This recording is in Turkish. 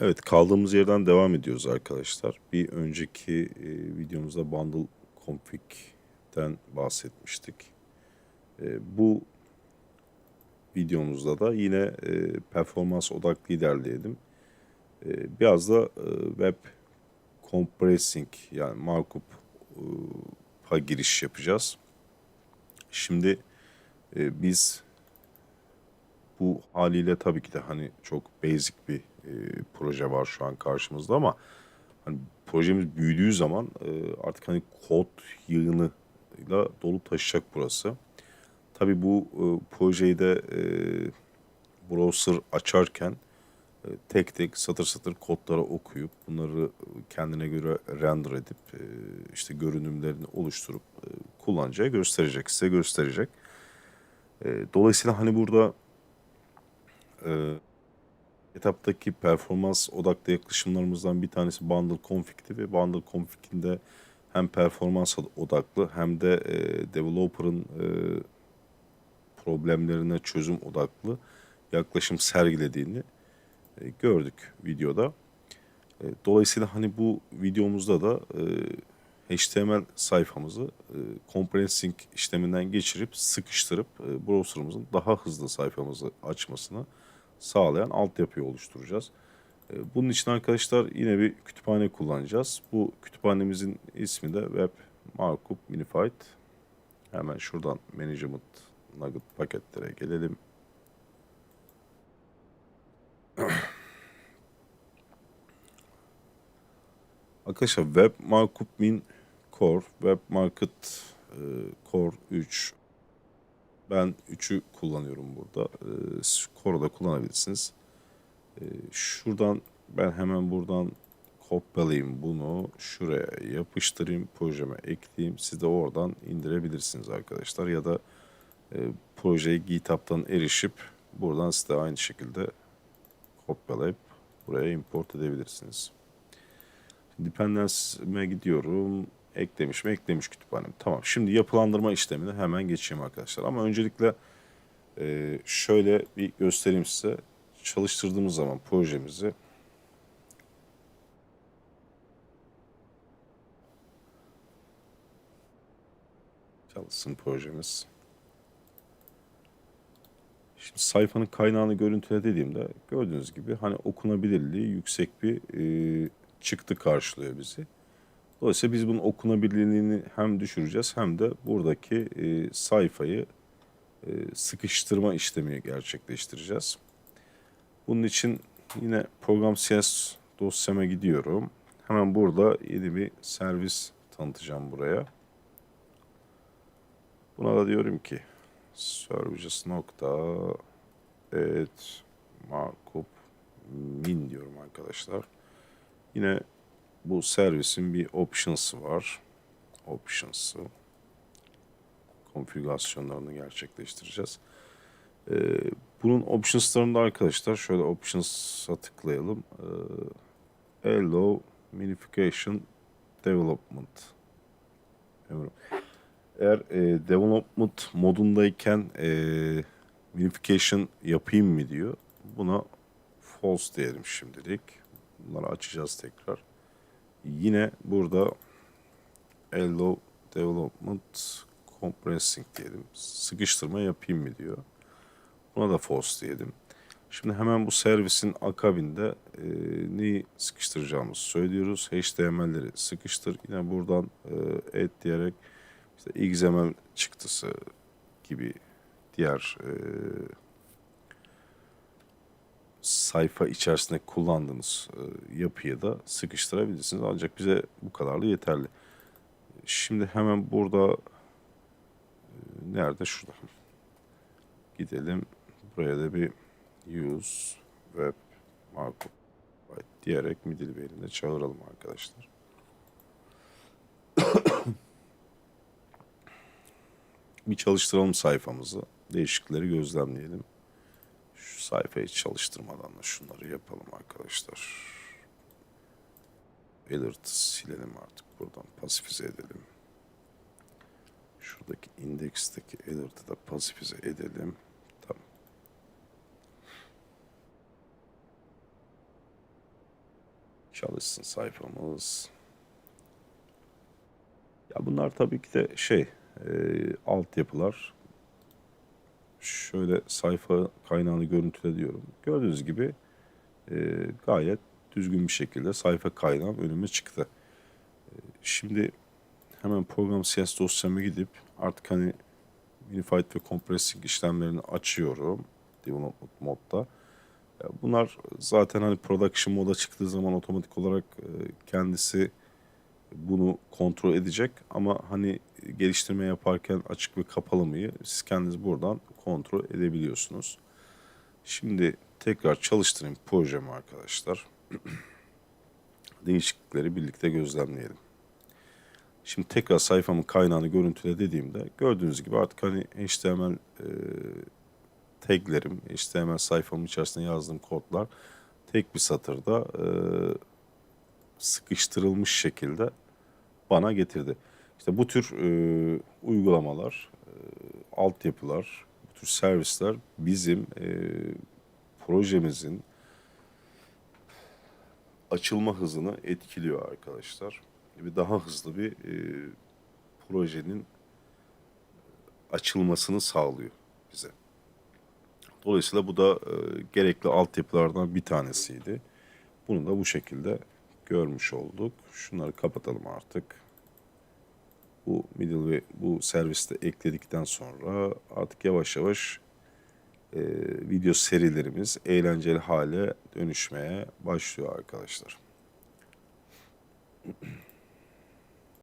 Evet, kaldığımız yerden devam ediyoruz arkadaşlar. Bir önceki e, videomuzda Bundle Config'den bahsetmiştik. E, bu videomuzda da yine e, performans odaklı ilerleyelim. E, biraz da e, web compressing yani markup'a giriş yapacağız. Şimdi e, biz bu haliyle tabii ki de hani çok basic bir e, proje var şu an karşımızda ama hani projemiz büyüdüğü zaman e, artık hani kod yığınıyla dolu taşıyacak burası. Tabii bu e, projeyi de e, browser açarken e, tek tek satır satır kodları okuyup bunları kendine göre render edip e, işte görünümlerini oluşturup e, kullanıcıya gösterecek, size gösterecek. E, dolayısıyla hani burada e, etaptaki performans odaklı yaklaşımlarımızdan bir tanesi Bundle Config'ti ve Bundle Config'in de hem performans odaklı hem de e, developer'ın e, problemlerine çözüm odaklı yaklaşım sergilediğini e, gördük videoda. E, dolayısıyla hani bu videomuzda da e, HTML sayfamızı e, compressing işleminden geçirip sıkıştırıp e, browser'ımızın daha hızlı sayfamızı açmasını sağlayan altyapıyı oluşturacağız. E, Bunun için arkadaşlar yine bir kütüphane kullanacağız. Bu kütüphanemizin ismi de Web Markup Minified. Hemen şuradan Management Nugget paketlere gelelim. Arkadaşlar Web Markup Min Core, Web Market e, Core 3. Ben 3'ü kullanıyorum burada. E, siz Core'u da kullanabilirsiniz. E, şuradan ben hemen buradan kopyalayayım bunu. Şuraya yapıştırayım. Projeme ekleyeyim. Siz de oradan indirebilirsiniz arkadaşlar. Ya da e, projeyi GitHub'tan erişip buradan siz de aynı şekilde kopyalayıp buraya import edebilirsiniz. Dependence'ime gidiyorum. Eklemiş mi? Eklemiş kütüphanem. Tamam. Şimdi yapılandırma işlemine hemen geçeyim arkadaşlar. Ama öncelikle e, şöyle bir göstereyim size. Çalıştırdığımız zaman projemizi çalışsın projemiz. Şimdi sayfanın kaynağını görüntüle dediğimde gördüğünüz gibi hani okunabilirliği yüksek bir e, çıktı karşılıyor bizi. Dolayısıyla biz bunun okunabilirliğini hem düşüreceğiz hem de buradaki e, sayfayı e, sıkıştırma işlemi gerçekleştireceğiz. Bunun için yine program CS dosyama gidiyorum. Hemen burada yeni bir servis tanıtacağım buraya. Buna da diyorum ki services nokta et markup min diyorum arkadaşlar. Yine bu servisin bir options'ı var. Options'ı konfigürasyonlarını gerçekleştireceğiz. Ee, bunun options'larında arkadaşlar şöyle options'a tıklayalım. Ee, allow minification development. Eğer e, development modundayken e, minification yapayım mı diyor. Buna false diyelim şimdilik. Bunları açacağız tekrar. Yine burada allow development compressing diyelim. Sıkıştırma yapayım mı diyor. Buna da false diyelim. Şimdi hemen bu servisin akabinde e, neyi sıkıştıracağımızı söylüyoruz. HTML'leri sıkıştır. Yine buradan e, add diyerek işte XML çıktısı gibi diğer e, sayfa içerisinde kullandığınız e, yapıyı da sıkıştırabilirsiniz. Ancak bize bu kadarlı yeterli. Şimdi hemen burada e, nerede? Şurada. Gidelim. Buraya da bir use web markup diyerek middle verimde çağıralım arkadaşlar. bir çalıştıralım sayfamızı. Değişiklikleri gözlemleyelim. Şu sayfayı çalıştırmadan da şunları yapalım arkadaşlar. Alert silelim artık buradan pasifize edelim. Şuradaki indeksteki alert'ı da pasifize edelim. Tamam. Çalışsın sayfamız. Ya bunlar tabii ki de şey e, altyapılar. Şöyle sayfa kaynağını görüntüle diyorum. Gördüğünüz gibi e, gayet düzgün bir şekilde sayfa kaynağım önüme çıktı. E, şimdi hemen program CS dosyama gidip artık hani Unified ve Compressing işlemlerini açıyorum. Development modda. Ya Bunlar zaten hani production moda çıktığı zaman otomatik olarak e, kendisi bunu kontrol edecek ama hani geliştirme yaparken açık ve kapalı mıyı siz kendiniz buradan kontrol edebiliyorsunuz. Şimdi tekrar çalıştırayım projemi arkadaşlar. Değişiklikleri birlikte gözlemleyelim. Şimdi tekrar sayfamın kaynağını görüntüle dediğimde gördüğünüz gibi artık hani HTML e, taglerim, HTML sayfamın içerisinde yazdığım kodlar tek bir satırda e, sıkıştırılmış şekilde bana getirdi. İşte bu tür e, uygulamalar, e, altyapılar, bu servisler bizim e, projemizin açılma hızını etkiliyor arkadaşlar. Ve daha hızlı bir e, projenin açılmasını sağlıyor bize. Dolayısıyla bu da e, gerekli altyapılardan bir tanesiydi. Bunu da bu şekilde görmüş olduk. Şunları kapatalım artık. Bu middle ve bu serviste ekledikten sonra artık yavaş yavaş e, video serilerimiz eğlenceli hale dönüşmeye başlıyor arkadaşlar.